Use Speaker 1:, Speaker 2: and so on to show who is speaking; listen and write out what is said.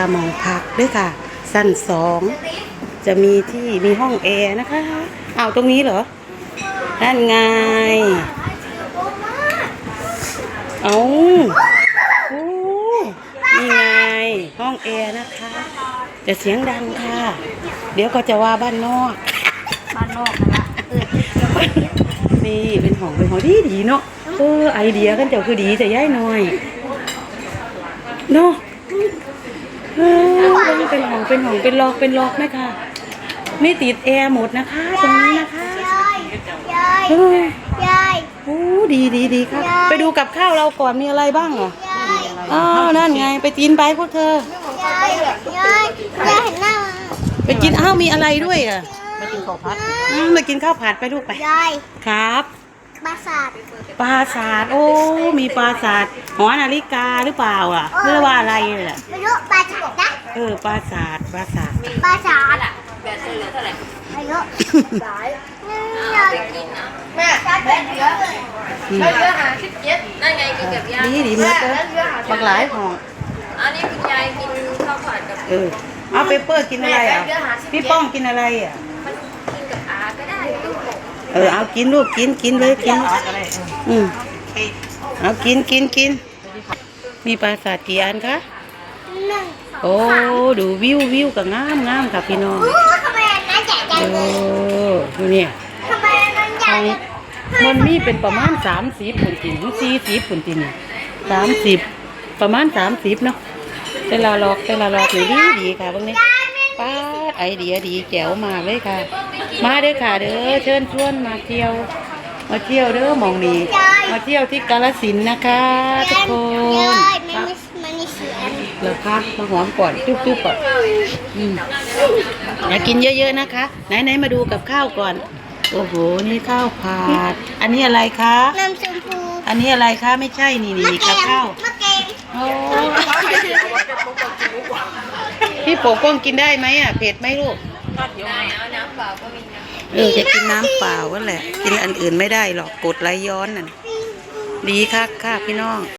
Speaker 1: ตามองพักด้วยค่ะ สั้นสองจะมีที่มีห้องแอร์นะคะเอาวตรงนี้เหรอนั่นไง เอาโอ้นี่ไง ห้องแอร์นะคะ จะเสียงดังค่ะ เดี๋ยวก็จะว่าบ้านนอก
Speaker 2: บ้านนอกนะเออ
Speaker 1: นี่เป็นห้องเป็นห้องดีดีๆเนาะเออไอเดียกันเจ้าคือดีแต่ย้ายหน่อยเนาะเออ เป็นห้องเป็นห้องเป็นล็อกเป็นล็อกนะคะไม่ติดแอร์หมดนะคะ ตรงนี้นะคะ
Speaker 2: ยายยาย
Speaker 1: เออยา
Speaker 2: ย
Speaker 1: โอ้ดีดีดีครับ ไปดูกับข้าวเราก่อนมีอะไรบ้างอะ
Speaker 2: ยาย
Speaker 1: อ้าวนั่นไง ไปกินไปพวกเธอ
Speaker 2: ยายยายยายเห็นหน้า
Speaker 1: ไปกินอ้าวมีอะไรด้วยอะ
Speaker 2: มากินข้าวผัด
Speaker 1: อืมมากินข้าวผัดไปลูกไป
Speaker 2: ยาย
Speaker 1: ครับ
Speaker 2: ปราสาท
Speaker 1: ปราสาท โอ้ มีปราสาท หอนาฬิกาหรือเปล่าอะเรียกว่าอะไรอะ
Speaker 2: ไม่รู้ปราสาทนะ
Speaker 1: เออปราสาทปราสาท
Speaker 2: ปราสาทอะแบบเหลือเท่าไหร่ไม่รู้หลายยาย
Speaker 3: แม่แม่เหลือแล้วเหลือหาสิบเจ็ดนั่นไงกินกับยาย
Speaker 1: ดีดีมากเลยบักหลายห่อ
Speaker 3: อันนี้คุณยายกินข้าวผัดกับ
Speaker 1: เออเอาเปเปอร์กินอะไรอะพี่ป้องกินอะไรอะ
Speaker 3: มันกินกับอาก็ได้ลูก
Speaker 1: เออเอากินลูกกินกินเลยกินอืมเอากินกินกิน มีปราสาทกี่อันคะ
Speaker 2: หนึ่ง
Speaker 1: โอ้ดูวิววิวก็งามงามค่ะพี่น้อง
Speaker 2: อู้ทำไมอันนั้นใหญ่จัง
Speaker 1: โอ้
Speaker 2: เลย
Speaker 1: ดูเนี่ย
Speaker 2: ทำไมอันนั้นใหญ่
Speaker 1: ของมันมีเป็นประมาณสามสิบผลจริงสี่สิบผลจริงสามสิบประมาณสามสิบเนาะแต่ละลอกแต่ละลอกนี่ดีดีค่ะพวกนี้ ป้าดไอเดียดีแจ๋วมากเลยค่ะ มาเด้อค่ะเด้อเชิญชวนมาเที่ยว มาเที่ยวเด้อหมองนี้มาเที่ยวที่กาลสินธุ์นะคะ ทุกคน
Speaker 2: ยายมันไม่มันไม่เสีย
Speaker 1: เหรอคะมาหอมก่อนจุ๊บๆก่อนอืมอย่ากินเยอะๆนะคะ ไหนๆมาดูกับข้าวก่อน โอ้โหนี่ข้าวผัดอันนี้อะไรคะ
Speaker 2: น้ำชมพู
Speaker 1: อันนี้อะไรคะไม่ใช่นี่นี่
Speaker 2: มะ
Speaker 1: นี่
Speaker 2: เก
Speaker 1: กับ
Speaker 2: ง
Speaker 1: ข้าว
Speaker 2: มะเกง
Speaker 1: โอ้ี่โปกป้องกินได้ไหมอะ เผ็ดไหมลูก
Speaker 3: ได้เอาน้ำเปล่าก็มีนะ
Speaker 1: เออจะกินน้ำเปล่าก็แหละ กินอันอื่นไม่ได้หรอกกดไหลย้อนน่ะ ดีค่ะค่ะพี่น้อง